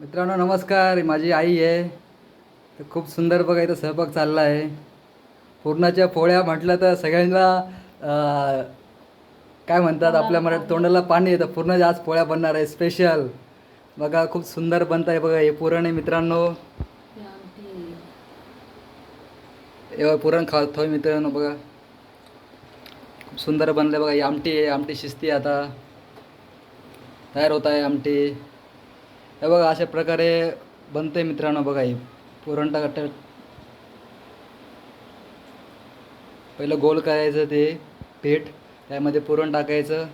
मित्रांनो नमस्कार. माझी आई आहे. तर खूप सुंदर बघा इथं स्वयंपाक चालला आहे. पुरणाच्या पोळ्या म्हटलं तर सगळ्यांना काय म्हणतात आपल्या मराठी तोंडाला पाणी येतं पूर्ण आज पोळ्या बनणार आहे. स्पेशल बघा खूप सुंदर बनत आहे बघा हे पुरण आहे मित्रांनो. हे पुरण खातोय मित्रांनो बघा. खूप सुंदर बनलं आहे बघा. ही आमटी आहे आमटी शिजती आता. तयार होत आहे आमटी. हे बघा अशा प्रकारे बनते मित्रांनो बघा हे पुरण टाकत पहिलं गोल करायचं ते पीठ त्यामध्ये पुरण टाकायचं.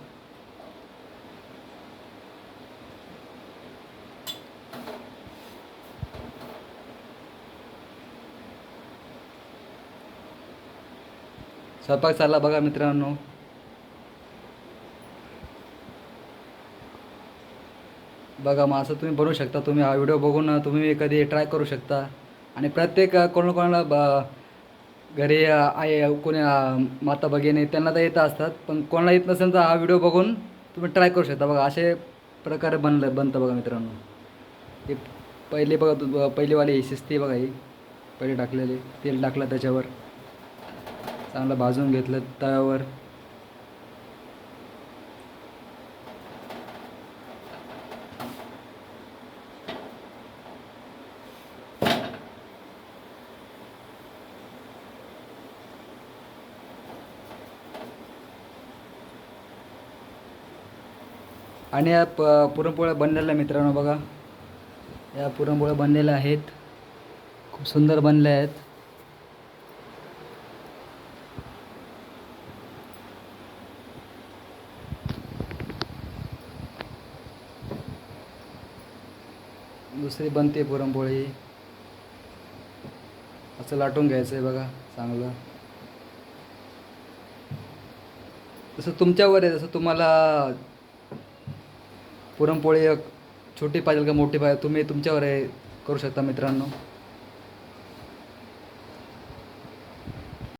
स्वयंपाक चालला बघा मित्रांनो. बघा मग असं तुम्ही बनवू शकता. तुम्ही हा व्हिडिओ बघून तुम्ही कधी ट्राय करू शकता. आणि प्रत्येक कोणाकोणाला ब घरी आई कोणी माता भगिनी त्यांना तर येत असतात. पण कोणाला येत नसेल तर हा व्हिडिओ बघून तुम्ही ट्राय करू शकता. बघा असे प्रकारे बनलं बनतं बघा मित्रांनो. हे पहिली बघा पहिलीवाली शिस्ती बघा ही. पहिले टाकलेली तेल टाकलं त्याच्यावर. चांगलं भाजून घेतलं तव्यावर. आणि या प पुरणपोळ्या बनलेल्या मित्रांनो बघा. या पुरणपोळ्या बनलेल्या आहेत. खूप सुंदर बनल्या आहेत. दुसरी बनते पुरणपोळी. असं लाटून घ्यायचं आहे बघा चांगलं. जसं तुमच्यावर आहे जसं तुम्हाला पुरणपोळी छोटी पाहिजे का मोठी पाहिजे? तुम्ही तुमच्यावर आहे करू शकता मित्रांनो.